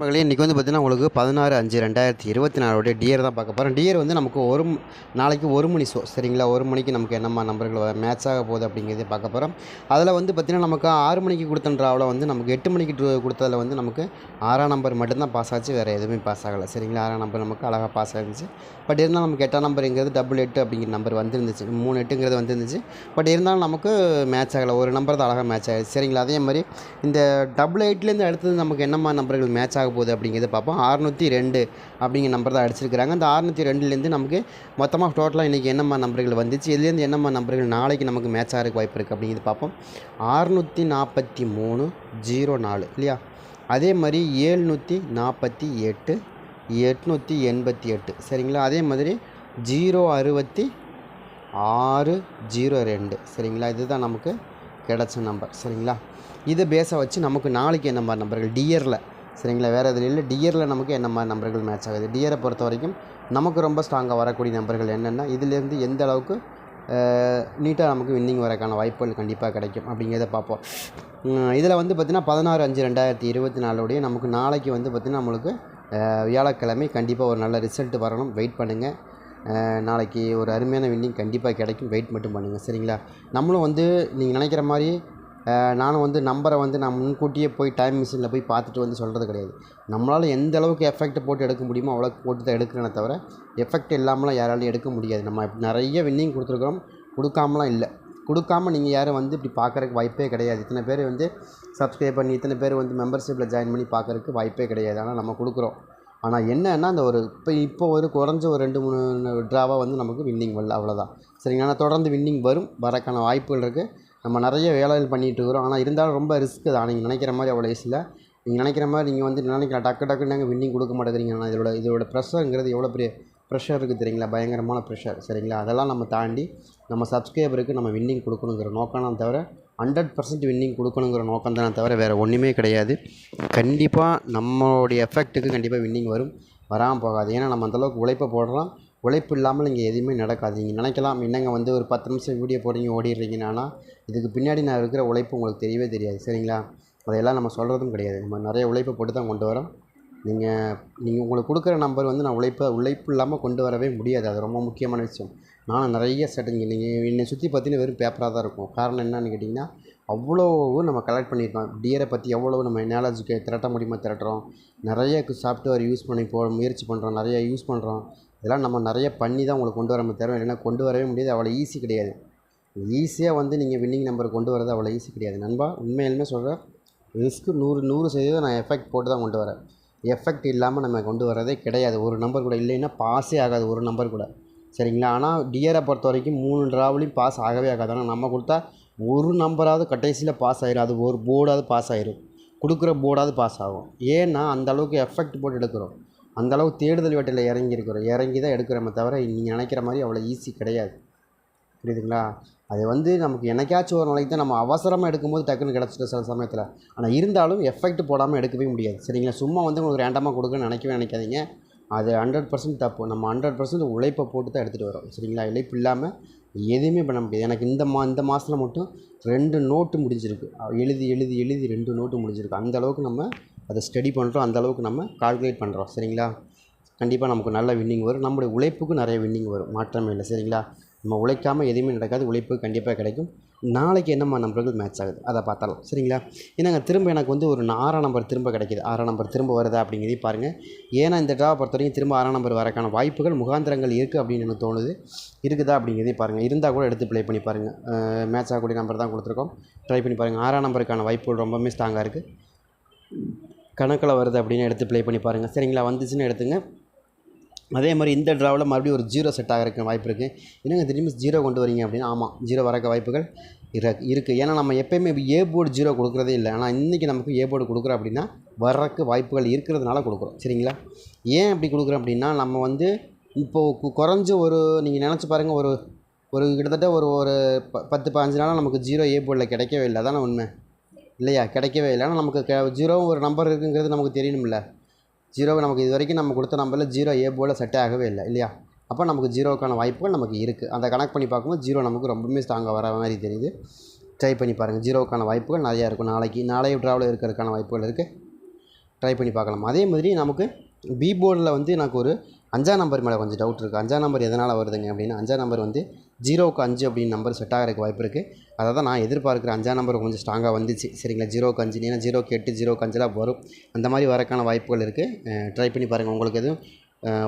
மகளே இன்றைக்கி வந்து பார்த்தீங்கன்னா உங்களுக்கு பதினாறு அஞ்சு ரெண்டாயிரத்தி இருபத்தி நாலோடைய டியர் தான் பார்க்க போகிறோம் டியர் வந்து நமக்கு ஒரு நாளைக்கு ஒரு மணி ஷோ சரிங்களா? ஒரு மணிக்கு நமக்கு என்னம்மா நம்பர்கள் மேட்ச் ஆக போகுது அப்படிங்கிறத பார்க்க போகிறோம் அதில் வந்து பார்த்திங்கன்னா நமக்கு ஆறு மணிக்கு கொடுத்த ட்ராவில் வந்து நமக்கு எட்டு மணிக்கு கொடுத்ததில் கொடுத்ததுல வந்து நமக்கு ஆறாம் நம்பர் மட்டும்தான் பாஸ் ஆச்சு வேறு எதுவுமே பாஸ் ஆகலை சரிங்களா? ஆறாம் நம்பர் நமக்கு அழகாக பாஸ் ஆகிருந்துச்சு பட் இருந்தாலும் நமக்கு எட்டாம் நம்பருங்கிறது டபுள் எட்டு அப்படிங்கிற நம்பர் வந்துருந்துச்சு. மூணு எட்டுங்கிறது வந்துருந்துச்சு. பட் இருந்தாலும் நமக்கு மேட்ச் ஆகலை ஒரு நம்பர் தான் அழகாக மேட்ச் ஆகிடுச்சு சரிங்களா? அதே மாதிரி இந்த டபுள் எயிட்லேருந்து அடுத்தது நமக்கு என்னம்மா நம்பர்கள் மேட்ச் ஆக போகுது அப்படிங்கிறத பார்ப்போம். அறுநூற்றி ரெண்டு அப்படிங்கிற நம்பர் தான் அடிச்சிருக்கிறாங்க. அந்த அறுநூற்றி ரெண்டுலேருந்து நமக்கு மொத்தமாக டோட்டலாக இன்றைக்கி என்னம்மா நம்பர்கள் வந்துச்சு? இதுலேருந்து என்னம்மா நம்பர்கள் நாளைக்கு நமக்கு மேட்ச் ஆகிறதுக்கு வாய்ப்பு இருக்குது அப்படிங்கிறது பார்ப்போம். அறுநூற்றி நாற்பத்தி மூணு ஜீரோ நாலு இல்லையா? அதே மாதிரி ஏழ்நூற்றி நாற்பத்தி எட்டு எட்நூற்றி எண்பத்தி எட்டு. சரிங்களா? அதே மாதிரி ஜீரோ அறுபத்தி ஆறு ஜீரோ ரெண்டு. சரிங்களா? இதுதான் நமக்கு கிடச்ச நம்பர் சரிங்களா? இதை பேஸை வச்சு நமக்கு நாளைக்கு என்ன மாதிரி நம்பர்கள் டியரில் சரிங்களா? வேறு எதுவும் இல்லை. டியரில் நமக்கு என்ன மாதிரி நம்பர்கள் மேட்ச் ஆகுது? டியரை பொறுத்த வரைக்கும் நமக்கு ரொம்ப ஸ்ட்ராங்காக வரக்கூடிய நம்பர்கள் என்னென்னா இதுலேருந்து எந்த அளவுக்கு நீட்டாக நமக்கு வின்னிங் வரக்கான வாய்ப்புகள் கண்டிப்பாக கிடைக்கும் அப்படிங்கிறத பார்ப்போம். இதில் வந்து பார்த்திங்கன்னா பதினாறு அஞ்சு ரெண்டாயிரத்தி இருபத்தி நாலுடைய நமக்கு நாளைக்கு வந்து பார்த்திங்கன்னா நம்மளுக்கு வியாழக்கிழமை கண்டிப்பாக ஒரு நல்ல ரிசல்ட் வரணும். வெயிட் பண்ணுங்கள் நாளைக்கு ஒரு அருமையான வின்னிங் கண்டிப்பாக கிடைக்கும். வெயிட் மட்டும் பண்ணுங்கள் சரிங்களா? நம்மளும் வந்து நீங்கள் நினைக்கிற மாதிரி நானும் வந்து நம்பரை வந்து நான் முன்கூட்டியே போய் டைம் மிஷினில் போய் பார்த்துட்டு வந்து சொல்கிறது கிடையாது. நம்மளால் எந்த அளவுக்கு எஃபெக்ட் போட்டு எடுக்க முடியுமோ அவ்வளோக்கு போட்டு தான் எடுக்கிறேனே தவிர எஃபெக்ட் இல்லாமலாம் யாராலையும் எடுக்க முடியாது. நம்ம நிறைய வின்னிங் கொடுத்துருக்குறோம். கொடுக்காமலாம் இல்லை. கொடுக்காம நீங்கள் யாரும் வந்து இப்படி பார்க்குறக்கு வாய்ப்பே கிடையாது. இத்தனை பேர் வந்து சப்ஸ்கிரைப் பண்ணி இத்தனை பேர் வந்து மெம்பர்ஷிப்பில் ஜாயின் பண்ணி பார்க்குறக்கு வாய்ப்பே கிடையாது. ஆனால் நம்ம கொடுக்குறோம். ஆனால் என்னன்னா அந்த ஒரு இப்போ இப்போ ஒரு குறைஞ்ச ஒரு ரெண்டு மூணு ட்ராவாக வந்து நமக்கு வின்னிங் வரல அவ்வளோதான் சரிங்களா? ஆனால் தொடர்ந்து வின்னிங் வரும். வரக்கான வாய்ப்புகள் இருக்குது நம்ம நிறைய வேலைகள் பண்ணிகிட்டு இருக்கிறோம். ஆனால் இருந்தாலும் ரொம்ப ரிஸ்க் தான். நீங்கள் நினைக்கிற மாதிரி அவ்வளோ ஈஸியில் நீங்கள் நினைக்கிற மாதிரி நீங்கள் வந்து நினைக்கிற டக்கு டக்குன்னு நாங்கள் வின்னிங் கொடுக்க மாட்டேங்கிறீங்க. ஆனால் இதோட இதோட ப்ரெஷருங்கிறது எவ்வளோ பெரிய ப்ரெஷர் இருக்குது தெரியுங்களா? பயங்கரமான ப்ரெஷர் சரிங்களா? அதெல்லாம் நம்ம தாண்டி நம்ம சப்ஸ்கிரைபருக்கு நம்ம வின்னிங் கொடுக்கணுங்கிற நோக்கம் தான் தவிர ஹண்ட்ரட் பர்சன்ட் வின்னிங் கொடுக்கணுங்கிற நோக்கம் தானே தவிர வேறு ஒன்றுமே கிடையாது. கண்டிப்பாக நம்மளுடைய எஃபெக்ட்டுக்கு கண்டிப்பாக வின்னிங் வரும். வராமல் போகாது. ஏன்னா நம்ம அந்தளவுக்கு உழைப்பை போடுறோம். உழைப்பு இல்லாமல் இங்கே எதுவுமே நடக்காது நீங்கள் நினைக்கலாம் என்னங்க வந்து ஒரு பத்து நிமிஷம் வீடியோ போடுறீங்க ஓடிடுறீங்கன்னு. ஆனால் இதுக்கு பின்னாடி நான் இருக்கிற உழைப்பு உங்களுக்கு தெரியவே தெரியாது சரிங்களா? அதையெல்லாம் நம்ம சொல்கிறதும் கிடையாது. நம்ம நிறைய உழைப்பை போட்டு தான் கொண்டு வரோம். நீங்கள் நீங்கள் உங்களுக்கு கொடுக்குற நம்பர் வந்து நான் உழைப்பை உழைப்பு இல்லாமல் கொண்டு வரவே முடியாது. அது ரொம்ப முக்கியமான விஷயம். நானும் நிறைய செட்டிங் நீங்கள் என்னை சுற்றி பார்த்தீங்கன்னா வெறும் பேப்பராக தான் இருக்கும். காரணம் என்னன்னு கேட்டிங்கன்னா அவ்வளோ நம்ம கலெக்ட் பண்ணியிருக்கோம். டியரை பற்றி எவ்வளோ நம்ம நாலேஜுக்கு திரட்ட முடியுமோ திரட்டுறோம். நிறைய சாஃப்ட்வேர் யூஸ் பண்ணி போ முயற்சி பண்ணுறோம் நிறைய யூஸ் பண்ணுறோம் இதெல்லாம் நம்ம நிறைய பண்ணி தான் உங்களுக்கு கொண்டு வர தவிர இல்லைன்னா கொண்டு வரவே முடியாது. அவ்வளோ ஈஸி கிடையாது. ஈஸியாக வந்து நீங்கள் வின்னிங் நம்பர் கொண்டு வரது அவ்வளோ ஈஸி கிடையாது. நண்பா உண்மையிலுமே சொல்கிறேன் ரிஸ்க்கு நூறு நூறு சதவீதம் நான் எஃபெக்ட் போட்டு தான் கொண்டு வரேன். எஃபெக்ட் இல்லாமல் நம்ம கொண்டு வரதே கிடையாது. ஒரு நம்பர் கூட இல்லைன்னா பாஸே ஆகாது ஒரு நம்பர் கூட. சரிங்களா? ஆனால் டியரை பொறுத்த வரைக்கும் மூணு ட்ராவலையும் பாஸ் ஆகவே ஆகாது. ஆனால் நம்ம கொடுத்தா ஒரு நம்பராவது கடைசியில் பாஸ் ஆயிரும். அது ஒரு போர்டாவது பாஸ் ஆயிரும். கொடுக்குற போர்டாவது பாஸ் ஆகும். ஏன்னா அந்த அளவுக்கு எஃபெக்ட் போட்டு எடுக்கிறோம். அந்தளவு தேடுதல் வேட்டையில் இறங்கி இருக்கிறோம் இறங்கி தான் எடுக்கிறோமே தவிர நீங்கள் நினைக்கிற மாதிரி அவ்வளோ ஈஸி கிடையாது. புரியுதுங்களா? அது வந்து நமக்கு என்னைக்காச்சும் ஒரு நாளைக்கு தான் நம்ம அவசரமாக எடுக்கும்போது டக்குன்னு கிடச்சிட்டு சில சமயத்தில். ஆனால் இருந்தாலும் எஃபெக்ட் போடாமல் எடுக்கவே முடியாது. சரிங்களா? சும்மா வந்து உங்களுக்கு ரேண்டமாக கொடுக்குன்னு நினைக்கவே நினைக்காதீங்க. அது ஹண்ட்ரட் பர்சன்ட் தப்பு. நம்ம ஹண்ட்ரட் பர்சன்ட் உழைப்பை போட்டு தான் எடுத்துகிட்டு வரோம். சரிங்களா? இழைப்பு இல்லாமல் எதுவுமே பண்ண முடியாது. எனக்கு இந்த மா இந்த மாதத்தில் மட்டும் ரெண்டு நோட்டு முடிஞ்சிருக்கு. எழுதி எழுதி எழுதி ரெண்டு நோட்டு முடிஞ்சிருக்கு. அந்த அளவுக்கு நம்ம அதை ஸ்டடி பண்ணுறோம் அந்த அளவுக்கு நம்ம கால்குலேட் பண்ணுறோம் சரிங்களா? கண்டிப்பாக நமக்கு நல்ல வின்னிங் வரும். நம்முடைய உழைப்புக்கு நிறைய வின்னிங் வரும். மாற்றமே இல்லை. சரிங்களா? நம்ம உழைக்காமல் எதுவுமே நடக்காது. உழைப்பு கண்டிப்பாக கிடைக்கும். நாளைக்கு என்னம்மா நம்பர்கள் மேட்ச் ஆகுது? அதை பார்த்தாலும் சரிங்களா? ஏன்னாங்க திரும்ப எனக்கு வந்து ஒரு ஆறாம் நம்பர் திரும்ப கிடைக்கிது. ஆறாம் நம்பர் திரும்ப வருதா அப்படிங்கிறதையும் பாருங்கள் ஏன்னா இந்த ட்ராவை பொறுத்த வரைக்கும் திரும்ப ஆறாம் நம்பர் வரக்கான வாய்ப்புகள் முகாந்திரங்கள் இருக்குது அப்படின்னு எனக்கு தோணுது. இருக்குதா அப்படிங்கிறதையும் பாருங்கள் இருந்தால் கூட எடுத்து ப்ளே பண்ணி பாருங்கள் மேட்ச் ஆகக்கூடிய நம்பர் தான் கொடுத்துருக்கோம். ட்ரை பண்ணி பாருங்கள் ஆறாம் நம்பருக்கான வாய்ப்புகள் ரொம்பவுமே ஸ்ட்ராங்காக இருக்குது கணக்கில் வருது அப்படின்னு எடுத்து ப்ளே பண்ணி பாருங்கள் சரிங்களா? வந்துச்சுன்னு எடுத்துங்க. அதே மாதிரி இந்த ட்ராவில் மறுபடியும் ஒரு ஜீரோ செட் ஆகிறதுக்கு வாய்ப்பு இருக்குது என்னங்க திரும்பி ஜீரோ கொண்டு வரீங்க அப்படின்னா? ஆமாம் ஜீரோ வரக்க வாய்ப்புகள் இரு இருக்குது ஏன்னா நம்ம எப்போயுமே ஏ போர்டு ஜீரோ கொடுக்குறதே இல்லை. ஆனால் இன்றைக்கி நமக்கு ஏ போர்டு கொடுக்குறோம் அப்படின்னா வரக்கு வாய்ப்புகள் இருக்கிறதுனால கொடுக்குறோம். சரிங்களா? ஏன் அப்படி கொடுக்குறோம் அப்படின்னா நம்ம வந்து இப்போது குறைஞ்ச ஒரு நீங்கள் நினச்சி பாருங்கள் ஒரு ஒரு கிட்டத்தட்ட ஒரு ஒரு ப பத்து பதினஞ்சு நாளாக நமக்கு ஜீரோ ஏ போர்டில் கிடைக்கவே இல்லை. அதான் உண்மை? இல்லையா? கிடைக்கவே இல்லை. ஆனால் நமக்கு க ஜீரோவும் ஒரு நம்பர் இருக்குங்கிறது நமக்கு தெரியணும்ல. ஜீரோவை நமக்கு இது வரைக்கும் நம்ம கொடுத்த நம்பரில் ஜீரோ ஏ போல் செட்டே ஆகவே இல்லை இல்லையா? அப்போ நமக்கு ஜீரோவுக்கான வாய்ப்புகள் நமக்கு இருக்குது அந்த கனெக்ட் பண்ணி பார்க்கும்போது ஜீரோ நமக்கு ரொம்பவுமே ஸ்ட்ராங்காக வர மாதிரி தெரியுது. ட்ரை பண்ணி பாருங்கள் ஜீரோவுக்கான வாய்ப்புகள் நிறையா இருக்கும். நாளைக்கு நாளைய ட்ராவலில் இருக்கிறதுக்கான வாய்ப்புகள் இருக்குது ட்ரை பண்ணி பார்க்கலாம். அதே மாதிரி நமக்கு பி போர்டில் வந்து எனக்கு ஒரு அஞ்சாம் நம்பர் மேலே கொஞ்சம் டவுட் இருக்குது அஞ்சாம் நம்பர் எதனால் வருதுங்க அப்படின்னா அஞ்சாம் நம்பர் வந்து ஜீரோவுக்கு அஞ்சு அப்படின்னு நம்பர் செட் ஆகிறதுக்கு வாய்ப்பு இருக்குது அதை தான் நான் எதிர்பார்க்குற அஞ்சாம் நம்பர் கொஞ்சம் ஸ்ட்ராங்காக வந்துச்சு. சரிங்களா? ஜீரோக்கு அஞ்சு ஏன்னா ஜீரோக்கு எட்டு ஜீரோக்கு அஞ்செலாம் வரும். அந்த மாதிரி வரக்கான வாய்ப்புகள் இருக்குது ட்ரை பண்ணி பாருங்கள் உங்களுக்கு எதுவும்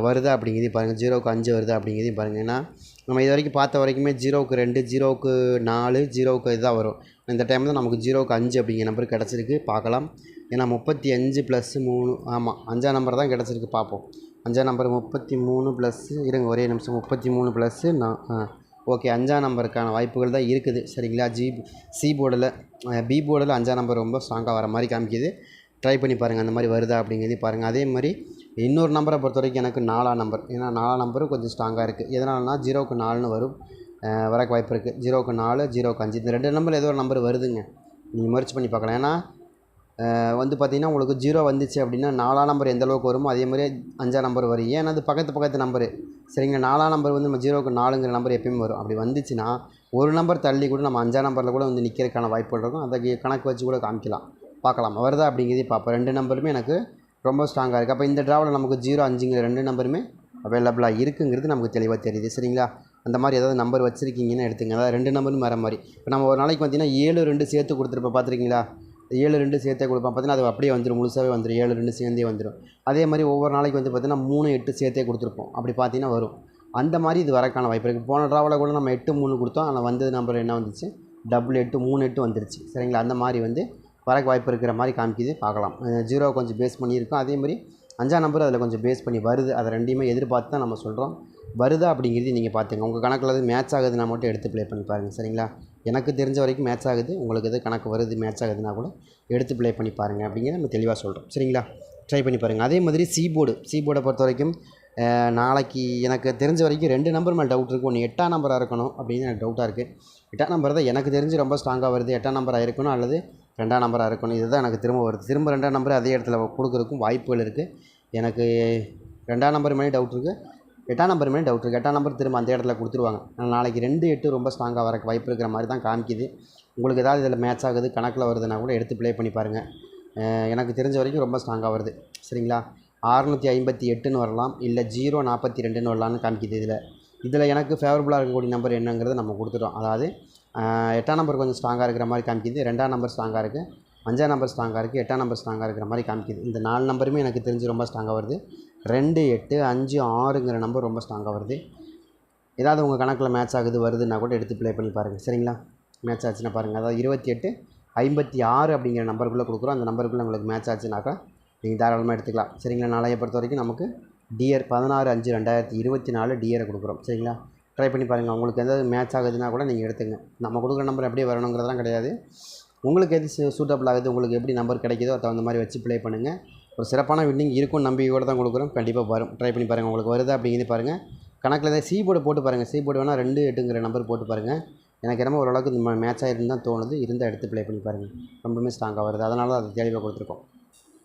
வருதா அப்படிங்கிறதையும் பாருங்கள் ஜீரோவுக்கு அஞ்சு வருதா அப்படிங்கிறதையும் பாருங்கள் ஏன்னா நம்ம இது வரைக்கும் பார்த்த வரைக்குமே ஜீரோவுக்கு ரெண்டு ஜீரோவுக்கு நாலு ஜீரோவுக்கு இதுதான் வரும். இந்த டைம் தான் நமக்கு ஜீரோவுக்கு அஞ்சு அப்படிங்கிற நம்பர் கிடச்சிருக்கு. பார்க்கலாம். ஏன்னா முப்பத்தி அஞ்சு ப்ளஸ் மூணு ஆமாம் அஞ்சாம் நம்பர் தான் கிடச்சிருக்கு. பார்ப்போம். அஞ்சாம் நம்பர் முப்பத்தி மூணு ப்ளஸ்ஸு இருங்க ஒரே நிமிஷம். முப்பத்தி மூணு ப்ளஸ்ஸு நான் ஓகே அஞ்சாம் நம்பருக்கான வாய்ப்புகள் தான் இருக்குது. சரிங்களா? ஜி சி போர்டில் பி போர்டில் அஞ்சாம் நம்பர் ரொம்ப ஸ்ட்ராங்காக வர மாதிரி காமிக்குது. ட்ரை பண்ணி பாருங்கள் அந்த மாதிரி வருதா அப்படிங்கிறது பாருங்கள் அதே மாதிரி இன்னொரு நம்பரை பொறுத்த வரைக்கும் எனக்கு நாலாம் நம்பர். ஏன்னா நாலாம் நம்பரும் கொஞ்சம் ஸ்ட்ராங்காக இருக்குது எதனாலனா ஜீரோக்கு நாலுன்னு வரும். வரக்கு வாய்ப்பு இருக்குது ஜீரோக்கு நாலு ஜீரோக்கு அஞ்சு. இந்த ரெண்டு நம்பர் ஏதோ ஒரு நம்பர் வருதுங்க. நீங்கள் முயற்சி பண்ணி பார்க்கலாம். ஏன்னா வந்து பார்த்திங்கன்னா உங்களுக்கு ஜீரோ வந்துச்சு அப்படின்னா நாலாம் நம்பர் எந்த அளவுக்கு வருமோ அதே மாதிரி அஞ்சாம் நம்பர் வரும். ஏன்னா அது பக்கத்து பக்கத்து நம்பரு சரிங்க நாலாம் நம்பர் வந்து நம்ம ஜீரோக்கு நாலுங்கிற நம்பர் எப்பயுமே வரும். அப்படி வந்துச்சுன்னா ஒரு நம்பர் தள்ளி கூட நம்ம அஞ்சாம் நம்பரில் கூட வந்து நிற்கிறதுக்கான வாய்ப்புகள் இருக்கும். அதை கணக்கு வச்சு கூட காமிக்கலாம். பார்க்கலாம். வருதா அப்படிங்கிறதே பார்ப்போம். ரெண்டு நம்பருமே எனக்கு ரொம்ப ஸ்ட்ராங்காக இருக்குது அப்போ இந்த ட்ராவில் நமக்கு ஜீரோ அஞ்சுங்கிற ரெண்டு நம்பருமே அவைலபிளாக இருக்குங்கிறது நமக்கு தெளிவாக தெரியுது. சரிங்களா? அந்த மாதிரி ஏதாவது நம்பர் வச்சுருக்கீங்கன்னு எடுத்துங்க. அதாவது ரெண்டு நம்பரும் வர மாதிரி. இப்போ நம்ம ஒரு நாளைக்கு பார்த்தீங்கன்னா ஏழு ரெண்டு சேர்த்து கொடுத்துருப்போம். பார்த்துருக்கீங்களா? ஏழு ரெண்டு சேர்த்தே கொடுப்பான். பார்த்தீங்கன்னா அது அப்படியே வந்துடும் முழுசாகவே வந்துடும் ஏழு ரெண்டு சேர்ந்தே வந்துடும் அதே மாதிரி ஒவ்வொரு நாளைக்கு வந்து பார்த்திங்கன்னா மூணு எட்டு சேர்த்தே கொடுத்துருப்போம். அப்படி பார்த்தீங்கன்னா வரும். அந்த மாதிரி இது வரக்கான வாய்ப்பு இருக்குது போன ட்ராவலில் கூட நம்ம எட்டு மூணு கொடுத்தோம். ஆனால் வந்தது நம்பர் என்ன வந்துச்சு? டபுள் எட்டு மூணு எட்டு வந்துருச்சு. சரிங்களா? அந்த மாதிரி வந்து வரக்கு வாய்ப்பு இருக்கிற மாதிரி காமிக்குது. பார்க்கலாம். ஜீரோ கொஞ்சம் பேஸ் பண்ணியிருக்கோம். அதே மாதிரி அஞ்சாம் நம்பர் அதில் கொஞ்சம் பேஸ் பண்ணி வருது. அதை ரெண்டையுமே எதிர்பார்த்து தான் நம்ம சொல்கிறோம் வருதா அப்படிங்கிறது நீங்கள் பார்த்துங்க. உங்கள் கணக்கில் அது மேட்ச் ஆகுதுன்னா மட்டும் எடுத்து ப்ளே பண்ணி பாருங்கள் சரிங்களா? எனக்கு தெரிஞ்ச வரைக்கும் மேட்ச் ஆகுது. உங்களுக்கு எது கணக்கு வருது மேட்ச் ஆகுதுன்னா கூட எடுத்து ப்ளே பண்ணி பாருங்கள் அப்படிங்கிறத நம்ம தெளிவாக சொல்கிறோம் சரிங்களா? ட்ரை பண்ணி பாருங்கள் அதே மாதிரி சி போர்டு சி போர்டை பொறுத்த வரைக்கும் நாளைக்கு எனக்கு தெரிஞ்ச வரைக்கும் ரெண்டு நம்பர் மேலே டவுட் இருக்குது ஒன்று எட்டாம் நம்பராக இருக்கணும் அப்படின்னு எனக்கு டவுட்டாக இருக்குது எட்டாம் நம்பர் தான் எனக்கு தெரிஞ்சு ரொம்ப ஸ்ட்ராங்காக வருது. எட்டாம் நம்பராக இருக்கணும் அல்லது ரெண்டாம் நம்பராக இருக்கணும். இதுதான் எனக்கு திரும்ப வருது. திரும்ப ரெண்டாம் நம்பர் அதே இடத்துல கொடுக்குறதுக்கும் வாய்ப்புகள் இருக்குது எனக்கு ரெண்டாம் நம்பர் மேலே டவுட் இருக்குது எட்டாம் நம்பர் மேலே டவுட் இருக்குது எட்டாம் நம்பர் திரும்ப அந்த இடத்துல கொடுத்துருவாங்க. ஆனால் நாளைக்கு ரெண்டு எட்டு ரொம்ப ஸ்ட்ராங்காக வர வாய்ப்பு இருக்கிற மாதிரி தான் காமிக்குது. உங்களுக்கு ஏதாவது இதில் மேட்ச் ஆகுது கணக்கில் வருதுன்னா கூட எடுத்து ப்ளே பண்ணி பாருங்கள் எனக்கு தெரிஞ்ச வரைக்கும் ரொம்ப ஸ்ட்ராங்காக வருது. சரிங்களா? அறுநூற்றி ஐம்பத்தி எட்டுன்னு வரலாம். இல்லை ஜீரோ நாற்பத்தி ரெண்டுன்னு வரலாம்னு காமிக்குது இதில். இதில் எனக்கு ஃபேவரபுளாக இருக்கக்கூடிய நம்பர் என்னங்கிறத நம்ம கொடுத்துட்டோம். அதாவது எட்டாம் நம்பர் கொஞ்சம் ஸ்ட்ராங்காக இருக்கிற மாதிரி காமிக்குது. ரெண்டாம் நம்பர் ஸ்ட்ராங்காக இருக்குது அஞ்சாம் நம்பர் ஸ்ட்ராங்காக இருக்குது எட்டாம் நம்பர் ஸ்ட்ராங்காக இருக்கிற மாதிரி காமிக்குது. இந்த நாலு நம்பருமே எனக்கு தெரிஞ்சு ரொம்ப ஸ்ட்ராங்காக வருது. ரெண்டு எட்டு அஞ்சு ஆறுங்கிற நம்பர் ரொம்ப ஸ்ட்ராங்காக வருது. ஏதாவது உங்கள் கணக்கில் மேட்ச் ஆகுது வருதுன்னா கூட எடுத்து ப்ளே பண்ணி பாருங்கள் சரிங்களா? மேட்ச் ஆச்சுன்னா பாருங்கள் அதாவது இருபத்தி எட்டு ஐம்பத்தி ஆறு அப்படிங்கிற நம்பருக்குள்ளே கொடுக்குறோம். அந்த நம்பருக்குள்ளே உங்களுக்கு மேட்ச் ஆச்சுனாக்கா நீங்கள் தாராளமாக எடுத்துக்கலாம். சரிங்களா? நாளைய பொறுத்த வரைக்கும் நமக்கு டியர் பதினாறு அஞ்சு ரெண்டாயிரத்தி இருபத்தி நாலு டியரை கொடுக்குறோம். சரிங்களா? ட்ரை பண்ணி பாருங்கள் உங்களுக்கு எதாவது மேட்ச் ஆகுதுன்னா கூட நீங்கள் எடுத்துங்க. நம்ம கொடுக்குற நம்பர் எப்படியே வரணுங்கிறதெல்லாம் கிடையாது. உங்களுக்கு எது சூட்டபிள் ஆகுது உங்களுக்கு எப்படி நம்பர் கிடைக்குதோ தகுந்த மாதிரி வச்சு ப்ளே பண்ணுங்கள் ஒரு சிறப்பான வின்னிங் இருக்கும் நம்பிக்கையோடு தான் கொடுக்குறோம். கண்டிப்பாக வரும். ட்ரை பண்ணி பாருங்கள் உங்களுக்கு வருதா அப்படிங்கிறது பாருங்கள் கணக்கில் தான் சி போர்டு போட்டு பாருங்கள் சி போர்டு வேணால் ரெண்டு எட்டுங்கிற நம்பர் போட்டு பாருங்கள் எனக்கு என்னமோ ஓரளவுக்கு இந்த மேட்ச் ஆகிருந்தான் தோணுது. இருந்தால் எடுத்து ப்ளே பண்ணி பாருங்கள் ரொம்பவுமே ஸ்ட்ராங்காக வருது. அதனால தான் அது தெளிவாக கொடுத்துருக்கோம்.